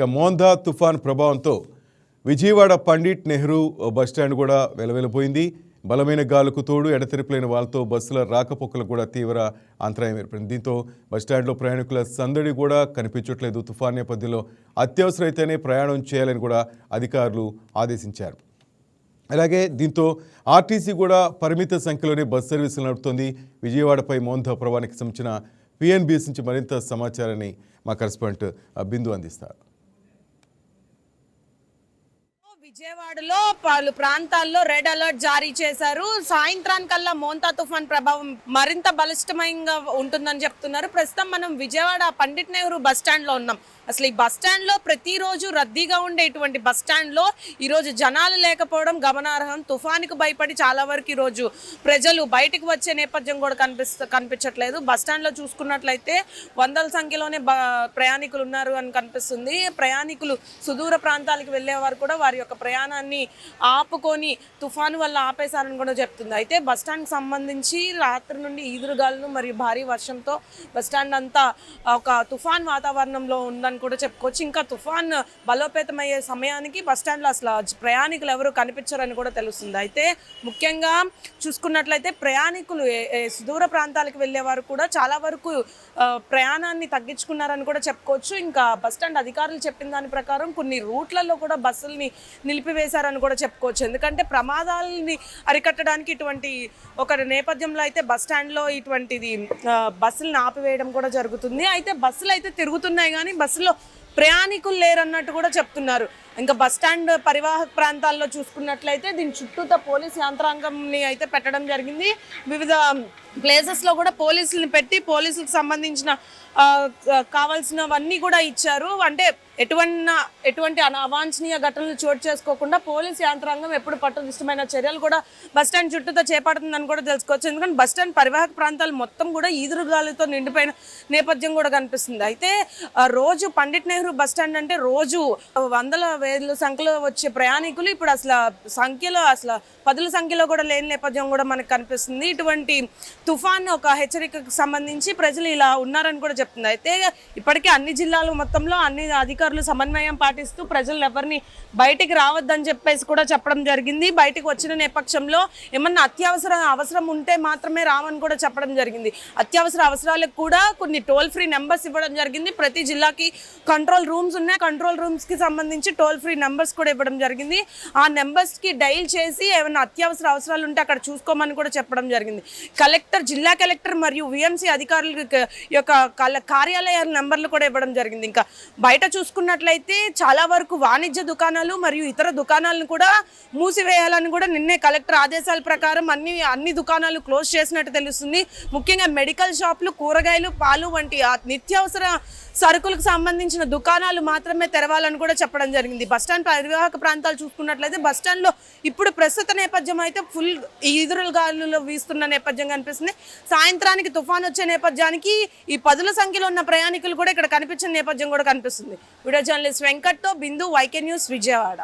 ఇక మోందా తుఫాన్ ప్రభావంతో విజయవాడ పండిట్ నెహ్రూ బస్టాండ్ కూడా వెలవెలపోయింది. బలమైన గాలుకు తోడు ఎడతెరిపిలేని వాళ్ళతో బస్సుల రాకపోకలు కూడా తీవ్ర అంతరాయం ఏర్పడింది. దీంతో బస్టాండ్లో ప్రయాణికుల సందడి కూడా కనిపించట్లేదు. తుఫాన్ నేపథ్యంలో అత్యవసరైతేనే ప్రయాణం చేయాలని కూడా అధికారులు ఆదేశించారు. అలాగే దీంతో ఆర్టీసీ కూడా పరిమిత సంఖ్యలోనే బస్ సర్వీసులు నడుపుతోంది. విజయవాడపై మోంధ ప్రభావానికి సంబంధించిన పిఎన్బిఎస్ నుంచి మరింత సమాచారాన్ని మా కరెస్పాండెంట్ బిందు అందిస్తారు. విజయవాడలో పలు ప్రాంతాల్లో రెడ్ అలర్ట్ జారీ చేశారు. సాయంత్రానికల్లా మోంతా తుఫాన్ ప్రభావం మరింత బలిష్టమయంగా ఉంటుందని చెప్తున్నారు. ప్రస్తుతం మనం విజయవాడ పండిట్ నెహ్రూ బస్ స్టాండ్లో ఉన్నాం. అసలు ఈ బస్ స్టాండ్లో ప్రతిరోజు రద్దీగా ఉండేటువంటి బస్ స్టాండ్లో ఈరోజు జనాలు లేకపోవడం గమనార్హం. తుఫానికి భయపడి చాలా వరకు ఈరోజు ప్రజలు బయటికి వచ్చే నేపథ్యం కూడా కనిపిస్త కనిపించట్లేదు. బస్ స్టాండ్లో చూసుకున్నట్లయితే వందల సంఖ్యలోనే బ- ప్రయాణికులు ఉన్నారు అని కనిపిస్తుంది. ప్రయాణికులు సుదూర ప్రాంతాలకు వెళ్ళేవారు కూడా వారి యొక్క ప్రయాణాన్ని ఆపుకొని తుఫాను వల్ల ఆపేశారని కూడా చెప్తుంది. అయితే బస్ స్టాండ్కి సంబంధించి రాత్రి నుండి ఈదురుగాలు మరియు భారీ వర్షంతో బస్ స్టాండ్ అంతా ఒక తుఫాన్ వాతావరణంలో ఉందని కూడా చెప్పుకోవచ్చు. ఇంకా తుఫాన్ బలోపేతమయ్యే సమయానికి బస్ స్టాండ్లో అసలు ప్రయాణికులు ఎవరు కనిపించరని కూడా తెలుస్తుంది. అయితే ముఖ్యంగా చూసుకున్నట్లయితే ప్రయాణికులు ఏ- సుదూర ప్రాంతాలకు వెళ్ళే వారు కూడా చాలా వరకు ప్రయాణాన్ని తగ్గించుకున్నారని కూడా చెప్పుకోవచ్చు. ఇంకా బస్టాండ్ అధికారులు చెప్పిన దాని ప్రకారం కొన్ని రూట్లలో కూడా బస్సుల్ని నిలిపివేశారని కూడా చెప్పుకోవచ్చు. ఎందుకంటే ప్రమాదాలని అరికట్టడానికి ఇటువంటి ఒక నేపథ్యంలో అయితే బస్ స్టాండ్లో ఇటువంటిది బస్సులను ఆపివేయడం కూడా జరుగుతుంది. అయితే బస్సులు అయితే తిరుగుతున్నాయి కానీ బస్సులో ప్రయాణికులు లేరన్నట్టు కూడా చెప్తున్నారు. ఇంకా బస్ స్టాండ్ పరివాహక ప్రాంతాల్లో చూసుకున్నట్లయితే దీని చుట్టూతో పోలీస్ యంత్రాంగంని అయితే పెట్టడం జరిగింది. వివిధ ప్లేసెస్లో కూడా పోలీసులను పెట్టి పోలీసులకు సంబంధించిన కావాల్సినవన్నీ కూడా ఇచ్చారు. అంటే ఎటువంటి ఎటువంటి అవాంఛనీయ ఘటనలు చోటు చేసుకోకుండా పోలీస్ యంత్రాంగం ఎప్పుడు పట్టుదిష్టమైన చర్యలు కూడా బస్ స్టాండ్ చుట్టూతో చేపడుతుందని కూడా తెలుసుకోవచ్చు. ఎందుకంటే బస్ స్టాండ్ పరివాహక ప్రాంతాలు మొత్తం కూడా ఈదురుగాలితో నిండిపోయిన నేపథ్యం కూడా కనిపిస్తుంది. అయితే రోజు పండిట్ నెహ్రూ బస్ స్టాండ్ అంటే రోజు వందల వేల సంఖ్యలో వచ్చే ప్రయాణికులు ఇప్పుడు అసలు సంఖ్యలో అసలు పదుల సంఖ్యలో కూడా లేని నేపథ్యం కూడా మనకు కనిపిస్తుంది. ఇటువంటి తుఫాన్ ఒక హెచ్చరికకు సంబంధించి ప్రజలు ఇలా ఉన్నారని కూడా చెప్తుంది. అయితే ఇప్పటికే అన్ని జిల్లాలు మొత్తంలో అన్ని అధిక అధికారులు సమన్వయం పాటిస్తూ ప్రజలు ఎవరిని బయటికి రావద్దని చెప్పేసి కూడా చెప్పడం జరిగింది. బయటికి వచ్చిన నేపథ్యంలో ఏమన్నా అత్యవసర అవసరం ఉంటే మాత్రమే రావని కూడా చెప్పడం జరిగింది. అత్యవసర అవసరాలకు కూడా కొన్ని టోల్ ఫ్రీ నెంబర్స్ ఇవ్వడం జరిగింది. ప్రతి జిల్లాకి కంట్రోల్ రూమ్స్ ఉన్నాయి. కంట్రోల్ రూమ్స్కి సంబంధించి టోల్ ఫ్రీ నెంబర్స్ కూడా ఇవ్వడం జరిగింది. ఆ నెంబర్స్కి డైల్ చేసి ఏమైనా అత్యవసర అవసరాలు ఉంటే అక్కడ చూసుకోమని కూడా చెప్పడం జరిగింది. కలెక్టర్ జిల్లా కలెక్టర్ మరియు విఎంసీ అధికారుల యొక్క కల- కార్యాలయాల నెంబర్లు కూడా ఇవ్వడం జరిగింది. ఇంకా బయట చూసుకున్నట్లయితే చాలా వరకు వాణిజ్య దుకాణాలు మరియు ఇతర దుకాణాలను కూడా మూసివేయాలని కూడా నిన్నే కలెక్టర్ ఆదేశాల ప్రకారం అన్ని అన్ని దుకాణాలు క్లోజ్ చేసినట్టు తెలుస్తుంది. ముఖ్యంగా మెడికల్ షాపులు కూరగాయలు పాలు వంటి నిత్యావసర సరుకులకు సంబంధించిన దుకాణాలు మాత్రమే తెరవాలని కూడా చెప్పడం జరిగింది. బస్టాండ్ పరివాహక ప్రాంతాలు చూసుకున్నట్లయితే బస్టాండ్లో ఇప్పుడు ప్రస్తుత నేపథ్యం అయితే ఫుల్ ఈదురుల గాలులో వీస్తున్న నేపథ్యం కనిపిస్తుంది. సాయంత్రానికి తుఫాన్ వచ్చే నేపథ్యానికి ఈ పదుల సంఖ్యలో ఉన్న ప్రయాణికులు కూడా ఇక్కడ కనిపించిన నేపథ్యం కూడా కనిపిస్తుంది. వీడియో జర్నలిస్ట్ వెంకట్తో బిందు వైకే న్యూస్ విజయవాడ.